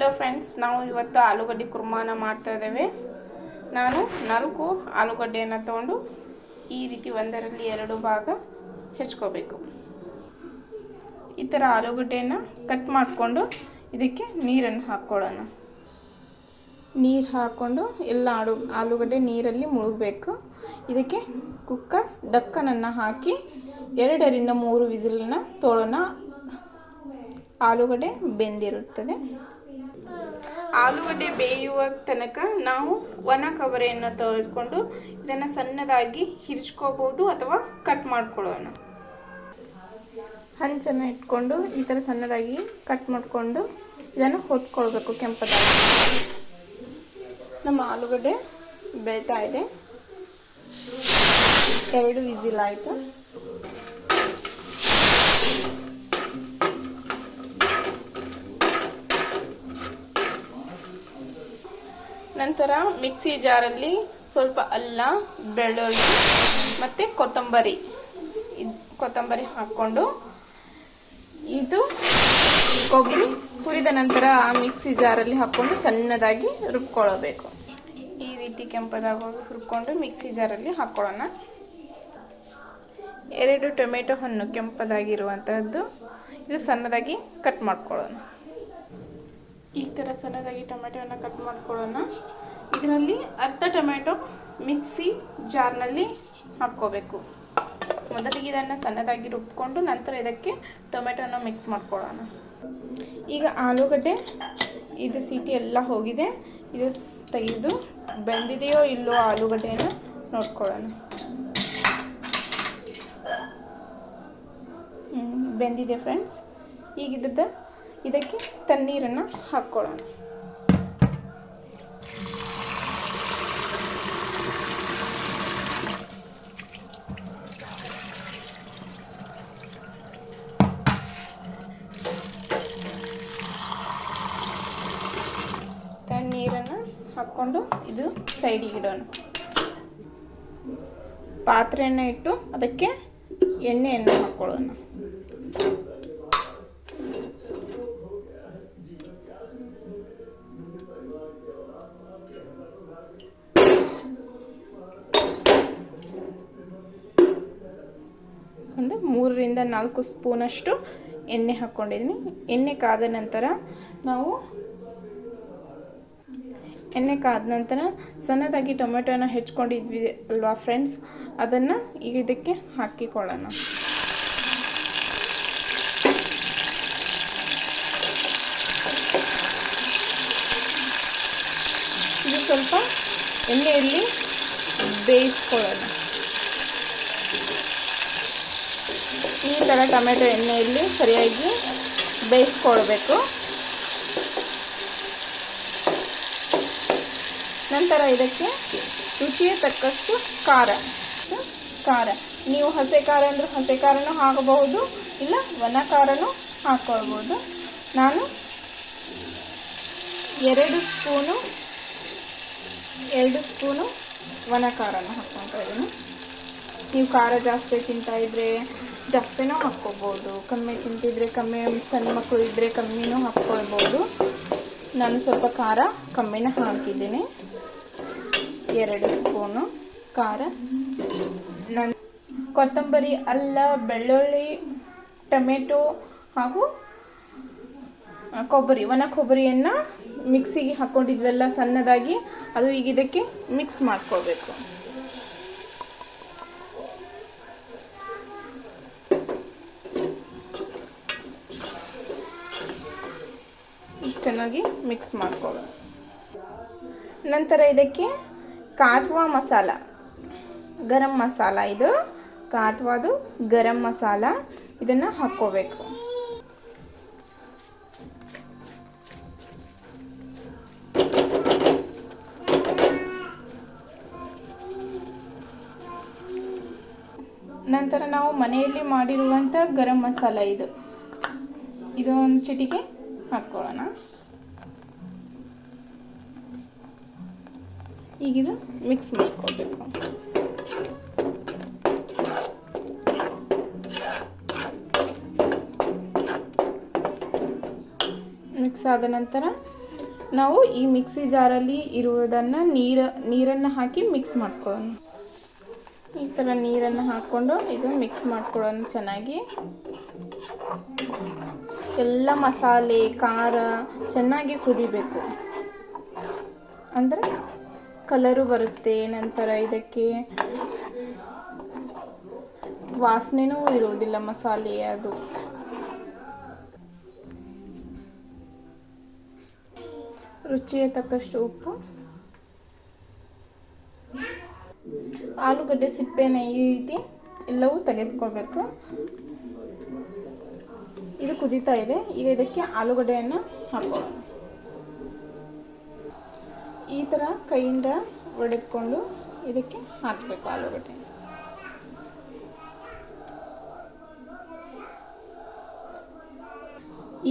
Hello friends ನಾವು ಇವತ್ತು ಆಲೂಗಡ್ಡೆ ಕುರ್ಮಾನ ಮಾಡ್ತಾ ಇದ್ದೇವೆ. ನಾನು ನಾಲ್ಕು ಆಲೂಗಡ್ಡೆಯನ್ನು ತಗೊಂಡು ಈ ರೀತಿ ಒಂದರಲ್ಲಿ ಎರಡು ಭಾಗ ಹೆಚ್ಕೋಬೇಕು. ಈ ಥರ ಆಲೂಗಡ್ಡೆಯನ್ನು ಕಟ್ ಮಾಡಿಕೊಂಡು ಇದಕ್ಕೆ ನೀರನ್ನು ಹಾಕ್ಕೊಳ್ಳೋಣ. ನೀರು ಹಾಕ್ಕೊಂಡು ಎಲ್ಲ ಆಲೂ ಆಲೂಗಡ್ಡೆ ನೀರಲ್ಲಿ ಮುಳುಗಬೇಕು. ಇದಕ್ಕೆ ಕುಕ್ಕರ್ ಡಕ್ಕನನ್ನು ಹಾಕಿ ಎರಡರಿಂದ ಮೂರು ವಿಸಿಲನ್ನು ತೋಳೋಣ. ಆಲೂಗಡ್ಡೆ ಬೆಂದಿರುತ್ತದೆ. ಆಲೂಗಡ್ಡೆ ಬೇಯುವ ತನಕ ನಾವು ಒಣ ಕವರೆಯನ್ನು ತೆಗೆದುಕೊಂಡು ಇದನ್ನು ಸಣ್ಣದಾಗಿ ಹಿರ್ಚ್ಕೋಬೋದು ಅಥವಾ ಕಟ್ ಮಾಡ್ಕೊಳ್ಳೋಣ. ಹಂಚನ್ನು ಇಟ್ಕೊಂಡು ಈ ಥರ ಸಣ್ಣದಾಗಿ ಕಟ್ ಮಾಡಿಕೊಂಡು ಇದನ್ನು ಹೊತ್ಕೊಳ್ಬೇಕು ಕೆಂಪದಾಗಿ. ನಮ್ಮ ಆಲೂಗಡ್ಡೆ ಬೇಯ್ತಾ ಇದೆ. ಎರಡು ವಿಸಿಲ್ ಆಯಿತು. ನಂತರ ಮಿಕ್ಸಿ ಜಾರಲ್ಲಿ ಸ್ವಲ್ಪ ಅಲ್ಲ, ಬೆಳ್ಳುಳ್ಳಿ ಮತ್ತು ಕೊತ್ತಂಬರಿ. ಕೊತ್ತಂಬರಿ ಹಾಕ್ಕೊಂಡು ಇದು ಕೊಬ್ಬರಿ ಹುರಿದ ನಂತರ ಮಿಕ್ಸಿ ಜಾರಲ್ಲಿ ಹಾಕ್ಕೊಂಡು ಸಣ್ಣದಾಗಿ ರುಬ್ಕೊಳ್ಳಬೇಕು. ಈ ರೀತಿ ಕೆಂಪದಾಗಿ ರುಬ್ಕೊಂಡು ಮಿಕ್ಸಿ ಜಾರಲ್ಲಿ ಹಾಕ್ಕೊಳ್ಳೋಣ. ಎರಡು ಟೊಮೆಟೊ ಹಣ್ಣು ಕೆಂಪದಾಗಿರುವಂತಹದ್ದು, ಇದು ಸಣ್ಣದಾಗಿ ಕಟ್ ಮಾಡ್ಕೊಳ್ಳೋಣ. ಈ ಥರ ಸಣ್ಣದಾಗಿ ಟೊಮೆಟೊನ ಕಟ್ ಮಾಡ್ಕೊಳ್ಳೋಣ. ಇದರಲ್ಲಿ ಅರ್ಧ ಟೊಮೆಟೊ ಮಿಕ್ಸಿ ಜಾರ್ನಲ್ಲಿ ಹಾಕ್ಕೋಬೇಕು. ಮೊದಲಿಗೆ ಇದನ್ನು ಸಣ್ಣದಾಗಿ ರುಬ್ಕೊಂಡು ನಂತರ ಇದಕ್ಕೆ ಟೊಮೆಟೊನ ಮಿಕ್ಸ್ ಮಾಡ್ಕೊಳ್ಳೋಣ. ಈಗ ಆಲೂಗಡ್ಡೆ, ಇದು ಸೀಟಿ ಎಲ್ಲ ಹೋಗಿದೆ. ಇದು ತೆಗೆದು ಬೆಂದಿದೆಯೋ ಇಲ್ಲೋ ಆಲೂಗಡ್ಡೆಯನ್ನು ನೋಡ್ಕೊಳ್ಳೋಣ. ಬೆಂದಿದೆ ಫ್ರೆಂಡ್ಸ್ ಈಗ ಇದಕ್ಕೆ ತಣ್ಣೀರನ್ನು ಹಾಕ್ಕೊಳ್ಳೋಣ ತಣ್ಣೀರನ್ನು ಹಾಕ್ಕೊಂಡು ಇದು ಸೈಡಿಗೆ ಇಡೋಣ. ಪಾತ್ರೆಯನ್ನು ಇಟ್ಟು ಅದಕ್ಕೆ ಎಣ್ಣೆಯನ್ನು ಹಾಕ್ಕೊಳ್ಳೋಣ ಒಂದು ಮೂರರಿಂದ ನಾಲ್ಕು ಸ್ಪೂನಷ್ಟು ಎಣ್ಣೆ ಹಾಕ್ಕೊಂಡಿದ್ದೀನಿ ಎಣ್ಣೆ ಕಾದ ನಂತರ ನಾವು ಎಣ್ಣೆ ಕಾದ ನಂತರ ಸಣ್ಣದಾಗಿ ಟೊಮೆಟೊನ ಹೆಚ್ಕೊಂಡಿದ್ವಿ ಅಲ್ವಾ ಫ್ರೆಂಡ್ಸ್? ಅದನ್ನು ಈಗ ಇದಕ್ಕೆ ಹಾಕಿಕೊಳ್ಳೋಣ. ಇದು ಸ್ವಲ್ಪ ಎಣ್ಣೆಯಲ್ಲಿ ಬೇಯಿಸ್ಕೊಳ್ಳೋಣ. ಈ ಥರ ಟೊಮೆಟೊ ಎಣ್ಣೆಯಲ್ಲಿ ಸರಿಯಾಗಿ ಬೇಯಿಸ್ಕೊಳ್ಬೇಕು. ನಂತರ ಇದಕ್ಕೆ ರುಚಿಗೆ ತಕ್ಕಷ್ಟು ಖಾರ. ಖಾರ. ನೀವು ಹಸೆ ಖಾರ ಅಂದರೆ ಹಸೆ ಖಾರನೂ ಹಾಕಬಹುದು, ಇಲ್ಲ ಒಣ ಖಾರನೂ ಹಾಕೊಳ್ಬೋದು ನಾನು ಎರಡು ಸ್ಪೂನು ಎರಡು ಸ್ಪೂನು ಒಣ ಖಾರನ ಹಾಕ್ಕೊತಾ ಇದ್ದೀನಿ. ನೀವು ಖಾರ ಜಾಸ್ತಿ ತಿಂತಾ ಇದ್ರೆ ಜಾಸ್ತಿನೂ ಹಾಕ್ಕೋಬೋದು ಕಮ್ಮಿ ತಿಂತಿದ್ರೆ ಕಮ್ಮಿ, ಸಣ್ಣ ಮಕ್ಕಳು ಇದ್ದರೆ ಕಮ್ಮಿನೂ ಹಾಕ್ಕೊಳ್ಬೋದು ನಾನು ಸ್ವಲ್ಪ ಖಾರ ಕಮ್ಮಿನ ಹಾಕಿದ್ದೀನಿ. ಎರಡು ಸ್ಪೂನು ಖಾರ. ನನ್ ಕೊತ್ತಂಬರಿ, ಅಲ್ಲ, ಬೆಳ್ಳುಳ್ಳಿ, ಟೊಮೆಟೊ ಹಾಗೂ ಕೊಬ್ಬರಿ, ಒಣ ಕೊಬ್ಬರಿಯನ್ನು ಮಿಕ್ಸಿಗೆ ಹಾಕ್ಕೊಂಡಿದ್ವೆಲ್ಲ ಸಣ್ಣದಾಗಿ, ಅದು ಈಗ ಇದಕ್ಕೆ ಮಿಕ್ಸ್ ಮಾಡ್ಕೋಬೇಕು. ಚೆನ್ನಾಗಿ ಮಿಕ್ಸ್ ಮಾಡ್ಕೋಬೇಕು. ನಂತರ ಇದಕ್ಕೆ ಕಾಟ್ವಾ ಮಸಾಲ. ಗರಂ ಮಸಾಲ ಇದು. ಕಾಟ್ವಾದು ಗರಂ ಮಸಾಲ. ಇದನ್ನು ಹಾಕ್ಕೋಬೇಕು. ನಂತರ ನಾವು ಮನೆಯಲ್ಲಿ ಮಾಡಿರುವಂಥ ಗರಂ ಮಸಾಲ ಇದು. ಇದು ಒಂದು ಚಿಟಿಕೆ ಹಾಕ್ಕೊಳ್ಳೋಣ. ಈಗಿದು ಮಿಕ್ಸ್ ಮಾಡ್ಕೊಳ್ಬೇಕು. ಮಿಕ್ಸ್ ಆದ ನಂತರ ನಾವು ಈ ಮಿಕ್ಸಿ ಜಾರಲ್ಲಿ ಇರುವುದನ್ನು ನೀರು, ನೀರನ್ನು ಹಾಕಿ ಮಿಕ್ಸ್ ಮಾಡ್ಕೊಳ್ಳೋಣ. ಈ ಥರ ನೀರನ್ನು ಹಾಕ್ಕೊಂಡು ಇದು ಮಿಕ್ಸ್ ಮಾಡ್ಕೊಳ್ಳೋಣ ಚೆನ್ನಾಗಿ. ಎಲ್ಲ ಮಸಾಲೆ, ಖಾರ ಚೆನ್ನಾಗಿ ಕುದಿಬೇಕು. ಅಂದರೆ ಕಲರು ಬರುತ್ತೆ, ನಂತರ ಇದಕ್ಕೆ ವಾಸನೆನೂ ಇರೋದಿಲ್ಲ ಮಸಾಲೆ ಅದು. ರುಚಿಗೆ ತಕ್ಕಷ್ಟು ಉಪ್ಪು. ಆಲೂಗಡ್ಡೆ, ಸಿಪ್ಪೆನ ಈ ರೀತಿ ಎಲ್ಲವೂ ತೆಗೆದುಕೊಳ್ಬೇಕು. ಇದು ಕುದೀತಾ ಇದೆ. ಈಗ ಇದಕ್ಕೆ ಆಲೂಗಡ್ಡೆಯನ್ನು ಹಾಕೋಣ ಈ ಥರ ಕೈಯಿಂದ ಒಡೆದುಕೊಂಡು ಇದಕ್ಕೆ ಹಾಕಬೇಕು ಆಲೂಗಡ್ಡೆ.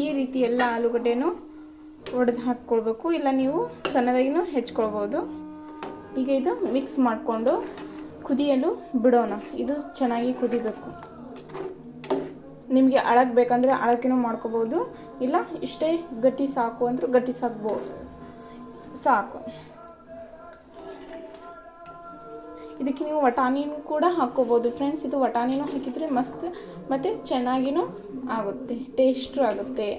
ಈ ರೀತಿ ಎಲ್ಲ ಆಲೂಗಡ್ಡೆನೂ ಒಡೆದು ಹಾಕ್ಕೊಳ್ಬೇಕು. ಇಲ್ಲ ನೀವು ಸಣ್ಣದಾಗಿನೂ ಹೆಚ್ಕೊಳ್ಬೋದು. ಈಗ ಇದು ಮಿಕ್ಸ್ ಮಾಡಿಕೊಂಡು ಕುದಿಯಲು ಬಿಡೋಣ. ಇದು ಚೆನ್ನಾಗಿ ಕುದಿಬೇಕು. ನಿಮಗೆ ಅಳಕ್ಕೆ ಬೇಕಂದರೆ ಅಳಕೆನೂ ಮಾಡ್ಕೋಬೋದು. ಇಲ್ಲ ಇಷ್ಟೇ ಗಟ್ಟಿ ಸಾಕು ಅಂದರೂ ಗಟ್ಟಿ ಸಾಕ್ಬೋದು. ಸಾಕು. ಇದಕ್ಕೆ ನೀವು ವಟಾಣಿನೂ ಕೂಡ ಹಾಕ್ಕೋಬೋದು. ಫ್ರೆಂಡ್ಸ್ ಇದು ವಟಾಣಿನೂ ಹಾಕಿದರೆ ಮಸ್ತ್ ಮತ್ತು ಚೆನ್ನಾಗಿನೂ ಆಗುತ್ತೆ ಟೇಸ್ಟು ಆಗುತ್ತೆ.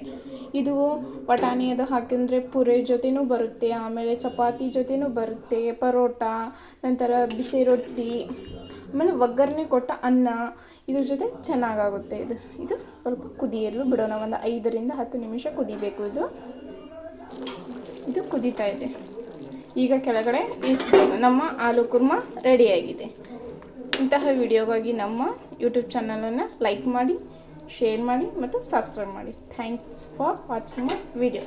ಇದು ವಟಾಣಿ ಅದು ಹಾಕಿದ್ರೆ ಪೂರಿ ಜೊತೆನೂ ಬರುತ್ತೆ, ಆಮೇಲೆ ಚಪಾತಿ ಜೊತೆನೂ ಬರುತ್ತೆ, ಪರೋಟ, ನಂತರ ಬಿಸಿ ರೊಟ್ಟಿ, ಆಮೇಲೆ ಒಗ್ಗರಣೆ ಕೊಟ್ಟ ಅನ್ನ, ಇದ್ರ ಜೊತೆ ಚೆನ್ನಾಗಾಗುತ್ತೆ ಇದು. ಇದು ಸ್ವಲ್ಪ ಕುದಿಯಲು ಬಿಡೋಣ, ಒಂದು ಐದರಿಂದ ಹತ್ತು ನಿಮಿಷ ಕುದಿಬೇಕು ಇದು. ಇದು ಕುದೀತಾ ಇದೆ. ಈಗ ಕೆಳಗಡೆ ಈ ನಮ್ಮ ಆಲೂ ಕುರ್ಮ ರೆಡಿಯಾಗಿದೆ ಇಂತಹ ವಿಡಿಯೋಗಾಗಿ ನಮ್ಮ ಯೂಟ್ಯೂಬ್ ಚಾನಲನ್ನು ಲೈಕ್ ಮಾಡಿ ಶೇರ್ ಮಾಡಿ ಮತ್ತು ಸಬ್ಸ್ಕ್ರೈಬ್ ಮಾಡಿ. Thanks for watching my video